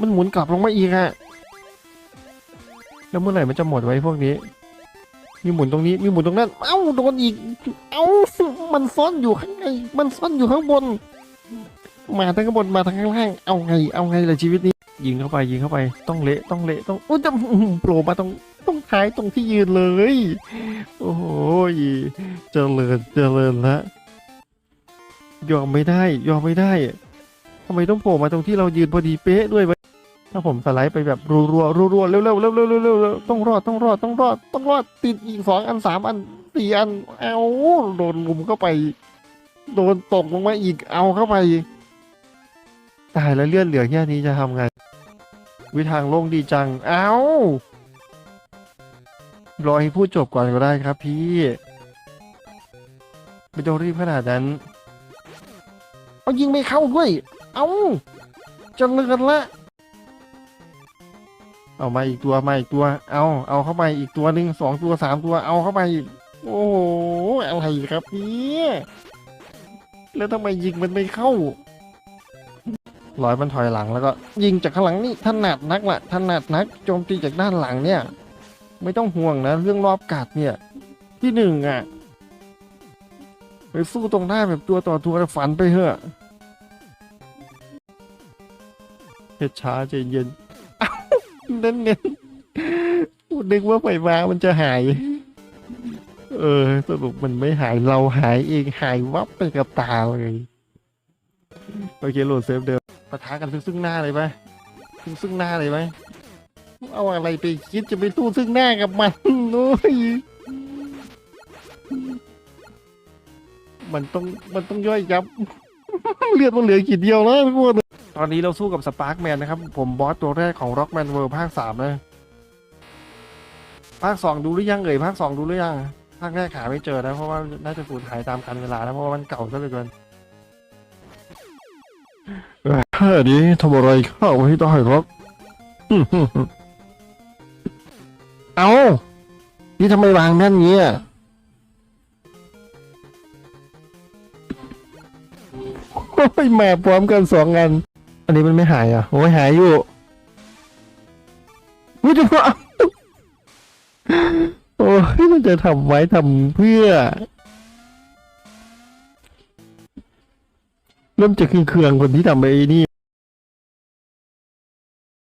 มันหมุนกลับลงมาอีกอะแล้วเมื่อไหร่มันจะหมดไว้พวกนี้ มีหมุนตรงนี้ มีหมุนตรงนั้น เอ้าโดนอีก เอ้ามันซ่อนอยู่ข้างในมันซ่อนอยู่ข้างบน มาทั้งข้างบนมาทั้งข้างล่าง เอาไง เอาไงล่ะชีวิตนี้ ยิงเข้าไปยิงเข้าไป ต้องเละต้องเละต้องอุ้ยจะโผล่มาตรงตรงท้ายตรงที่ยืนเลย โอ้โหเจริญเจริญละยอมไม่ได้ ยอมไม่ได้ทำไมต้องโผล่มาตรงที่เรายืนพอดีเป๊ะด้วยวะ ถ้าผมสไลด์ไปแบบรัวๆรัวๆเร็วๆเร็วๆเร็วๆเร็วเร็วต้องรอดต้องรอดต้องรอดต้องรอดติดอีกสองอันสามอันสี่อันเอาโดนลุมเข้าไป โดนตกลงมาอีกเอาเข้าไปตายแล้วเลือดเหลือแค่นี้จะทำไง วิทางโล่งดีจัง เอารอให้พูดจบก่อนก็ได้ครับพี่ ไม่ต้องรีบขนาดนั้น เอายิงไม่เข้าด้วย เอาจะเลือนละ เอามาอีกตัวมาอีกตัว เอาเอาเข้าไปอีกตัวหนึ่งสองตัวสามตัวเอาเข้าไปอีก โอ้โหอะไรครับเนี่ยแล้วทำไมยิงมันไม่เข้าร้อยมันถอยหลังแล้วก็ ยิงจากข้างหลังนี่ถนัดนักละถนัดนักโจมตีจากด้านหลังเนี่ย ไม่ต้องห่วงนะ เรื่องรอบกัดเนี่ย ที่หนึ่งอะไปสู้ตรงหน้าแบบตัวต่อตัวฝันไปเถอะเฮ็ดช้าใจเย็น เน้นเน้นๆพูดนึกว่าไฟฟ้ามันจะหาย เออสรุปมันไม่หายเราหายเองหายวับไปกับตาเลยโอเคโหลดเซฟเดิมปะทะกันซึ่งซึ่งหน้าเลยไหมซึ่งซึ่งหน้าเลยไหมเอาอะไรไปคิดจะไปตู้ซึ่งหน้ากับมันโอ้ยมันต้องมันต้องย่อยยับ เลือดมันเหลือขีดเดียวแล้วทุกคน ตอนนี้เราสู้กับสปาร์กแมนนะครับ ผมบอสตัวแรกของ Rockman World ภาคสามนะภาคสองดูหรือยังเอ่ยภาคสองดูหรือยังภาคแรกหาไม่เจอนะเพราะว่าน่าจะสูญหายตามกันเวลานะเพราะว่ามันเก่าซะเหลือเกินแค่นี้ทำอะไรเข้าให้ได้ครับ เอานี่ทำไมวางนั่นเงี้ยโอ้ยมาพร้อมกันสองอัน อันนี้มันไม่หายอะโอ้ยหายอยู่วิจะว่าโอ้ยมันจะทำไว้ทำเพื่อ เริ่มจะเคืองคนที่ทำไอ้นี่